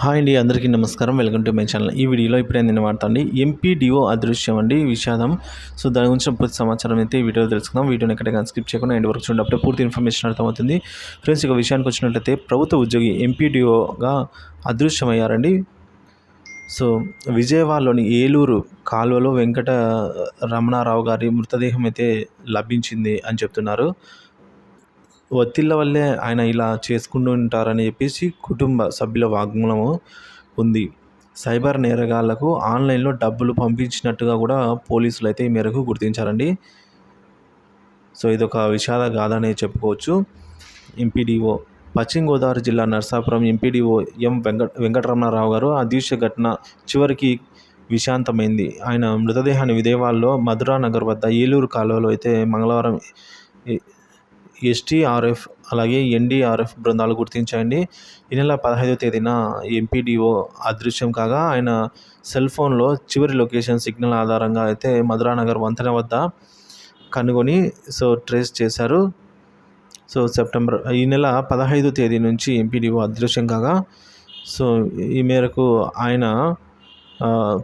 Hi అండి అందరికీ నమస్కారం. Welcome to my channel. ఈ వీడియోలో ఇప్పుడు నేను వాడతాండి ఎంపీడీఓ అదృశ్యం అండి విషాదం. సో దాని గురించి పూర్తి సమాచారం అయితే ఈ వీడియోలో తెలుసుకుందాం. వీడియోని ఎక్కడికైనా స్కిప్ చేయకుండా ఎండ్ వరకు చూడండి అప్పుడే పూర్తి ఇన్ఫర్మేషన్ అర్థమవుతుంది. ఫ్రెండ్స్ ఇక విషయానికి వచ్చినట్లయితే ప్రభుత్వ ఉద్యోగి ఎంపీడీఓగా అదృశ్యమయ్యారండి. సో విజయవాడలోని ఏలూరు కాలువలో వెంకట రమణారావు గారి మృతదేహం అయితే లభించింది అని చెప్తున్నారు. ఒత్తిళ్ళ వల్లే ఆయన ఇలా చేసుకుంటూ ఉంటారని చెప్పేసి కుటుంబ సభ్యుల వాగ్మూలము ఉంది. సైబర్ నేరగాళ్ళకు ఆన్లైన్లో డబ్బులు పంపించినట్టుగా కూడా పోలీసులు అయితే ఈ మేరకు గుర్తించారండి. సో ఇదొక విషాద గాథ అనే చెప్పుకోవచ్చు. ఎంపీడీఓ పశ్చిమ గోదావరి జిల్లా నర్సాపురం ఎంపీడీఓ ఎం వెంకట వెంకటరమణారావు గారు అదృశ్య ఘటన చివరికి విశాంతమైంది ఆయన మృతదేహాన్ని విజయవాడలో మధురా నగర్ వద్ద ఏలూరు కాలువలో అయితే మంగళవారం ఎస్టీఆర్ఎఫ్ అలాగే ఎన్డీఆర్ఎఫ్ బృందాలు గుర్తించాయండి. ఈ నెల పదహైదో తేదీన ఎంపీడీఓ అదృశ్యం కాగా ఆయన సెల్ ఫోన్లో చివరి లొకేషన్ సిగ్నల్ ఆధారంగా అయితే మధురానగర్ వంతెన వద్ద కనుగొని సో ట్రేస్ చేశారు. సో సెప్టెంబర్ ఈ నెల పదహైదు తేదీ నుంచి ఎంపీడీఓ అదృశ్యం కాగా సో ఈ మేరకు ఆయన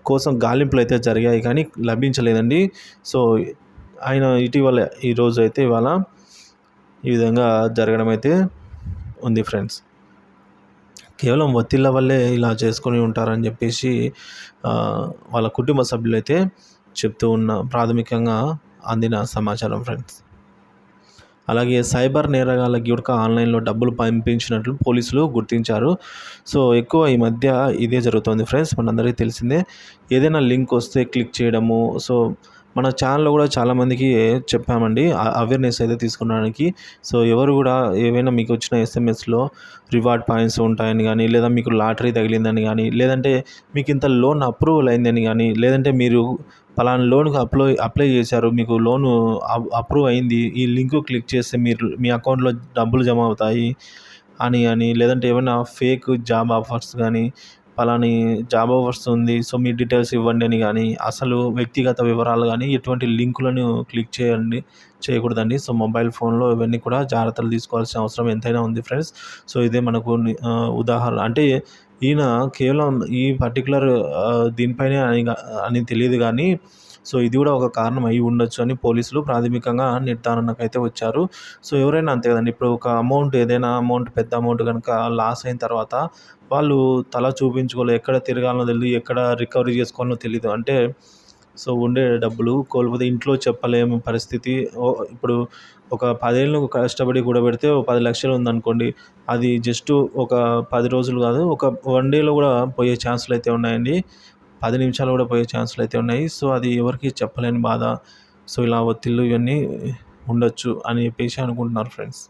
కోసం గాలింపులు అయితే జరిగాయి కానీ లభించలేదండి. సో ఆయన ఇటీవల ఈరోజు అయితే ఇవాళ ఈ విధంగా జరగడం అయితే ఉంది ఫ్రెండ్స్. కేవలం ఒత్తిళ్ళ వల్లే ఇలా చేసుకొని ఉంటారని చెప్పేసి వాళ్ళ కుటుంబ సభ్యులు అయితే చెప్తూ ఉన్న ప్రాథమికంగా అందిన సమాచారం ఫ్రెండ్స్. అలాగే సైబర్ నేరగాళ్ళకి కూడా ఆన్లైన్లో డబ్బులు పంపించినట్లు పోలీసులు గుర్తించారు. సో ఎక్కువ ఈ మధ్య ఇదే జరుగుతుంది ఫ్రెండ్స్. మనందరికీ తెలిసిందే ఏదైనా లింక్ వస్తే క్లిక్ చేయడము. సో మన ఛానల్లో కూడా చాలామందికి చెప్పామండి అవేర్నెస్ అయితే తీసుకోవడానికి సో ఎవరు కూడా ఏవైనా మీకు వచ్చిన ఎస్ఎంఎస్లో రివార్డ్ పాయింట్స్ ఉంటాయని కానీ లేదా మీకు లాటరీ తగిలిందని కానీ లేదంటే మీకు ఇంత లోన్ అప్రూవల్ అయిందని కానీ లేదంటే మీరు ఫలానా లోన్కి అప్లై అప్లై చేశారు మీకు లోన్ అప్రూవ్ అయింది ఈ లింక్ క్లిక్ చేస్తే మీరు మీ అకౌంట్లో డబ్బులు జమ అవుతాయి అని అని లేదంటే ఏమైనా ఫేక్ జాబ్ ఆఫర్స్ కానీ పలాని జాబ్ వస్తుంది సో మీ డీటెయిల్స్ ఇవ్వండి అని కానీ అసలు వ్యక్తిగత వివరాలు కానీ ఎటువంటి లింకులను క్లిక్ చేయండి చేయకూడదండి. సో మొబైల్ ఫోన్లో ఇవన్నీ కూడా జాగ్రత్తలు తీసుకోవాల్సిన అవసరం ఎంతైనా ఉంది ఫ్రెండ్స్. సో ఇదే మనకు ఉదాహరణ. అంటే ఈయన కేవలం ఈ పర్టికులర్ దీనిపైనే అని అని తెలియదు కానీ సో ఇది కూడా ఒక కారణం అయి ఉండొచ్చు అని పోలీసులు ప్రాథమికంగా నిర్ధారణకు అయితే వచ్చారు. సో ఎవరైనా అంతే కదండి ఇప్పుడు ఒక అమౌంట్ ఏదైనా అమౌంట్ పెద్ద అమౌంట్ కనుక లాస్ అయిన తర్వాత వాళ్ళు తల చూపించుకోలేదు ఎక్కడ తిరగాలనో తెలియదు ఎక్కడ రికవరీ చేసుకోవాలనో తెలియదు అంటే సో ఉండే డబ్బులు కోల్పోతే ఇంట్లో చెప్పలేము పరిస్థితి. ఇప్పుడు ఒక పదేళ్ళు కష్టపడి కూడబెడితే ఒక పది లక్షలు ఉందనుకోండి అది జస్ట్ ఒక పది రోజులు కాదు ఒక వన్ డేలో కూడా పోయే ఛాన్సులు అయితే ఉన్నాయండి. పది నిమిషాలు కూడా పోయే ఛాన్సులు అయితే ఉన్నాయి. సో అది ఎవరికి చెప్పలేని బాధ. సో ఇలా ఒత్తిళ్ళు ఇవన్నీ ఉండొచ్చు అని చెప్పేసి అనుకుంటున్నారు ఫ్రెండ్స్.